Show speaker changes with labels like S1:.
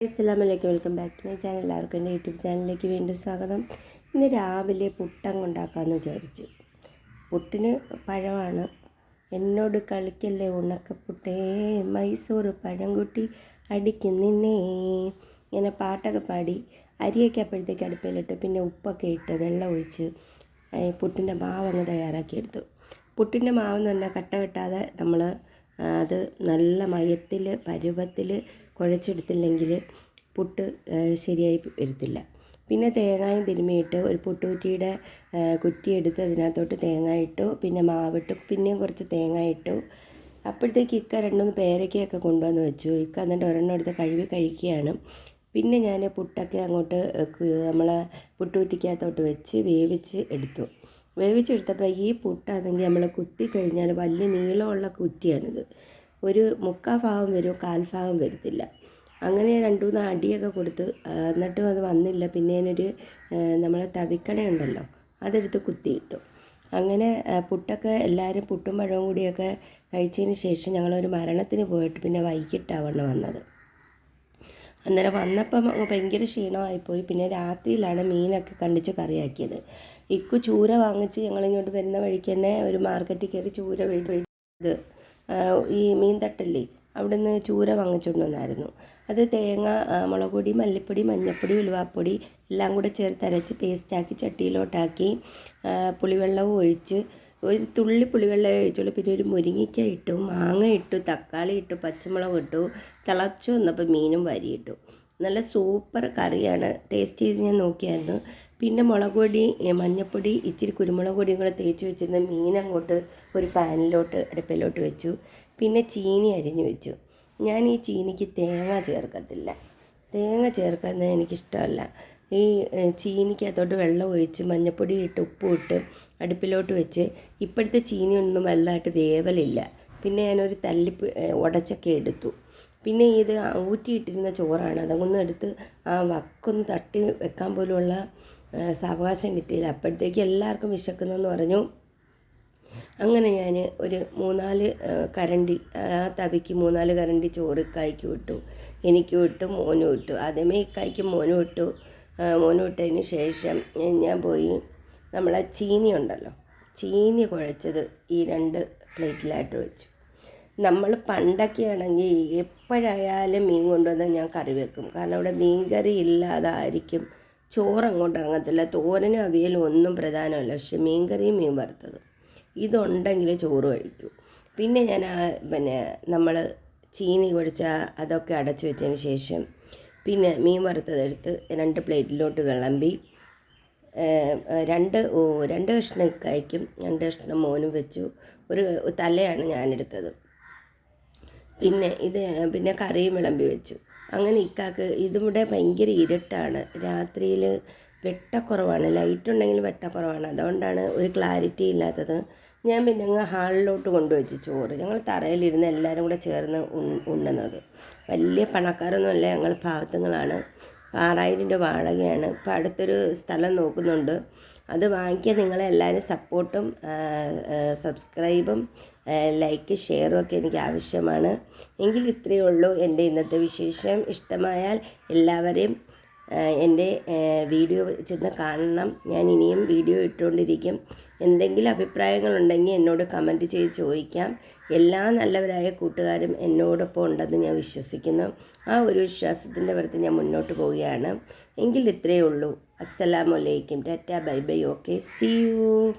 S1: അസ്സാമലൈക്കും welcome back to my channel. എല്ലാവർക്കും എന്റെ യൂട്യൂബ് ചാനലിലേക്ക് വീണ്ടും സ്വാഗതം. ഇന്ന് രാവിലെ പുട്ടങ്ങ് ഉണ്ടാക്കാമെന്ന് വിചാരിച്ചു. പുട്ടിന് പഴമാണ്. എന്നോട് കളിക്കല്ലേ ഉണക്കപ്പുട്ടേ? മൈസൂർ പഴംകുട്ടി അടിക്കുന്നേ ഇങ്ങനെ പാട്ടൊക്കെ പാടി അരിയൊക്കെ അപ്പോഴത്തേക്ക് അടുപ്പിലിട്ട്. പിന്നെ ഉപ്പൊക്കെ ഇട്ട് വെള്ളം ഒഴിച്ച് പുട്ടിന്റെ മാവ് അങ്ങ് തയ്യാറാക്കിയെടുത്തു. പുട്ടിന്റെ മാവെന്ന് പറഞ്ഞാൽ കട്ട കെട്ടാതെ നമ്മൾ അത് നല്ല മയത്തിൽ പരുവത്തിൽ കുഴച്ചെടുത്തില്ലെങ്കിൽ പുട്ട് ശരിയായി വരത്തില്ല. പിന്നെ തേങ്ങയും തിരുമ്മിയിട്ട് ഒരു പുട്ടുകുറ്റിയുടെ കുറ്റിയെടുത്ത് അതിനകത്തോട്ട് തേങ്ങ ഇട്ടു പിന്നെ മാവിട്ടു പിന്നെയും കുറച്ച് തേങ്ങ ഇട്ടു അപ്പോഴത്തേക്ക് ഇക്ക രണ്ടൂന്ന് പേരക്കയൊക്കെ കൊണ്ടുവന്ന് വെച്ചു. ഇക്ക എന്നിട്ട് ഒരെണ്ണം എടുത്ത് കഴുകി കഴിക്കുകയാണ്. പിന്നെ ഞാൻ പുട്ടൊക്കെ അങ്ങോട്ട് നമ്മൾ പുട്ടുകുറ്റിക്കകത്തോട്ട് വെച്ച് വേവിച്ച് എടുത്തു. വേവിച്ചെടുത്തപ്പോൾ ഈ പുട്ടാണെങ്കിൽ നമ്മൾ കുത്തി കഴിഞ്ഞാൽ വലിയ നീളമുള്ള കുറ്റിയാണിത്. ഒരു മുക്കാൽ ഭാഗം വരും കാൽ ഭാഗം വരത്തില്ല. അങ്ങനെ രണ്ടു മൂന്ന് അടിയൊക്കെ കൊടുത്ത് എന്നിട്ടും അത് വന്നില്ല. പിന്നെ അതിനൊരു നമ്മളെ തവിക്കണ ഉണ്ടല്ലോ അതെടുത്ത് കുത്തിയിട്ടു. അങ്ങനെ പുട്ടൊക്കെ എല്ലാവരും പുട്ടും പഴവും കൂടിയൊക്കെ കഴിച്ചതിന് ശേഷം ഞങ്ങളൊരു മരണത്തിന് പോയിട്ട് പിന്നെ വൈകിട്ടാണ് വന്നത്. അന്നേരം വന്നപ്പം ഭയങ്കര ക്ഷീണമായിപ്പോയി. പിന്നെ രാത്രിയിലാണ് മീനൊക്കെ കണ്ടിച്ച് കറിയാക്കിയത്. ഇക്കു ചൂര വാങ്ങിച്ച് ഞങ്ങളിങ്ങോട്ട് വരുന്ന വഴിക്ക് തന്നെ ഒരു മാർക്കറ്റിൽ കയറി ചൂര ഇത് ഈ മീൻ തട്ടല്ലേ അവിടെ നിന്ന് ചൂര വാങ്ങിച്ചുകൊണ്ട് അത് തേങ്ങ മുളക് പൊടി മല്ലിപ്പൊടി മഞ്ഞൾപ്പൊടി ഉലുവാപ്പൊടി എല്ലാം കൂടെ ചേർത്ത് അരച്ച് പേസ്റ്റാക്കി ചട്ടിയിലോട്ടാക്കി പുളിവെള്ളവും ഒഴിച്ച് ഒരു തുള്ളി പുളിവെള്ളം ഒഴിച്ചുള്ളൂ. പിന്നെ ഒരു മുരിങ്ങയ്ക്ക ഇട്ടു മാങ്ങ ഇട്ടു തക്കാളി ഇട്ടു പച്ചമുളക് ഇട്ടു തിളച്ചു വന്നപ്പോൾ മീനും വരിയിട്ടു നല്ല സൂപ്പർ കറിയാണ്. ടേസ്റ്റ് ചെയ്ത് ഞാൻ നോക്കിയായിരുന്നു. പിന്നെ മുളക് പൊടി മഞ്ഞൾപ്പൊടി ഇച്ചിരി കുരുമുളക് പൊടിയും കൂടെ തേച്ച് വെച്ചിരുന്ന മീൻ അങ്ങോട്ട് ഒരു പാനിലോട്ട് അടുപ്പിലോട്ട് വെച്ചു. പിന്നെ ചീനി അരിഞ്ഞു വെച്ചു. ഞാൻ ഈ ചീനിക്ക് തേങ്ങ ചേർക്കത്തില്ല. തേങ്ങ ചേർക്കുന്നത് എനിക്കിഷ്ടമല്ല. ഈ ചീനിക്കകത്തോട്ട് വെള്ളം ഒഴിച്ച് മഞ്ഞപ്പൊടി ഇട്ട് ഉപ്പും ഇട്ട് അടുപ്പിലോട്ട് വെച്ച് ഇപ്പോഴത്തെ ചീനിയൊന്നും വലുതായിട്ട് വേവലില്ല. പിന്നെ ഞാനൊരു തല്ലി ഉടച്ചൊക്കെ എടുത്തു. പിന്നെ ഇത് ഊറ്റിയിട്ടിരുന്ന ചോറാണ്. അതൊന്നും എടുത്ത് ആ വക്കൊന്ന് തട്ടി വെക്കാൻ പോലുള്ള ഏഹ്, സാവകാശം കിട്ടിയില്ല. അപ്പോഴത്തേക്ക് എല്ലാവർക്കും വിശക്കുന്നെന്ന് പറഞ്ഞു. അങ്ങനെ ഞാൻ ഒരു മൂന്നാൽ കരണ്ടി ആ തവിക്ക് മൂന്നാൽ കരണ്ടി ചോറ് കായ്ക്ക് വിട്ടു. എനിക്ക് ഇട്ടു മോനും ഇട്ടു. ആദ്യമേ ഇക്കായ്ക്ക് മോനും ഇട്ടു. ആ, മോനും ശേഷം ഞാൻ- പോയി. നമ്മളെ ചീനി ഉണ്ടല്ലോ. ചീനി കുഴച്ചത് ഈ രണ്ട് പ്ലേറ്റിലായിട്ട് വെച്ചു. നമ്മൾ പണ്ടൊക്കെ ആണെങ്കിൽ എപ്പോഴായാലും മീൻ കൊണ്ടുവന്നാൽ ഞാൻ കറി വെക്കും. കാരണം അവിടെ മീൻ കറി ഇല്ലാതായിരിക്കും. ചോറ് അങ്ങോട്ട് തോരനും അവിയലും ഒന്നും പ്രധാനമല്ല. പക്ഷെ മീൻ കറിയും മീൻ വറുത്തതും. ഇതുണ്ടെങ്കിൽ ചോറ് കഴിക്കൂ. പിന്നെ ഞാൻ പിന്നെ നമ്മൾ ചീനി കുഴച്ച അതൊക്കെ അടച്ചു വെച്ചതിന് ശേഷം പിന്നെ മീൻ വറുത്തതെടുത്ത് രണ്ട് പ്ലേറ്റിലോട്ട് വിളമ്പി രണ്ട് രണ്ട് കഷ്ണം ഇക്കായ്ക്കും രണ്ട് കഷ്ണം മോനും വെച്ചു. ഒരു തലയാണ് ഞാനെടുത്തത്. പിന്നെ ഇത് പിന്നെ കറിയും വിളമ്പി വെച്ചു. അങ്ങനെ ഇക്കാക്ക് ഇതിവിടെ ഭയങ്കര ഇരുട്ടാണ്. രാത്രിയിൽ വെട്ടക്കുറവാണ്. ലൈറ്റ് ഉണ്ടെങ്കിൽ വെട്ടക്കുറവാണ്. അതുകൊണ്ടാണ് ഒരു ക്ലാരിറ്റി ഇല്ലാത്തത് ഞാൻ പിന്നെ അങ്ങ് ഹാളിലോട്ട് കൊണ്ടുവച്ച് ചോറ്. ഞങ്ങൾ തറയിലിരുന്ന് എല്ലാവരും കൂടെ ചേർന്ന് ഉണ്ണുന്നത്. വലിയ പണക്കാരൊന്നുമല്ല ഞങ്ങൾ ഭാഗത്തുങ്ങളാണ്. ആറായിരം രൂപ വാടകയാണ്. ഇപ്പം അടുത്തൊരു സ്ഥലം നോക്കുന്നുണ്ട്. അത് വാങ്ങിക്കാൻ നിങ്ങളെല്ലാവരും സപ്പോർട്ടും സബ്സ്ക്രൈബും ലൈക്ക് ഷെയറും ഒക്കെ എനിക്ക് ആവശ്യമാണ്. എങ്കിൽ ഇത്രയേ ഉള്ളൂ എന്റെ ഇന്നത്തെ വിശേഷം. ഇഷ്ടമായാൽ എല്ലാവരെയും എന്റെ വീഡിയോ ചെന്ന് കാണണം. ഞാൻ ഇനിയും വീഡിയോ ഇട്ടുകൊണ്ടിരിക്കും. എന്തെങ്കിലും അഭിപ്രായങ്ങളുണ്ടെങ്കിൽ എന്നോട് കമന്റ് ചെയ്ത് ചോദിക്കാം. എല്ലാ നല്ലവരായ കൂട്ടുകാരും എന്നോടൊപ്പം ഉണ്ടെന്ന് ഞാൻ വിശ്വസിക്കുന്നു. ആ ഒരു വിശ്വാസത്തിന്റെ പുറത്ത് ഞാൻ മുന്നോട്ട് പോവുകയാണ്. എങ്കിൽ ഇത്രയേ ഉള്ളൂ. അസ്സലാമലൈക്കും tata bye bye. Okay. See you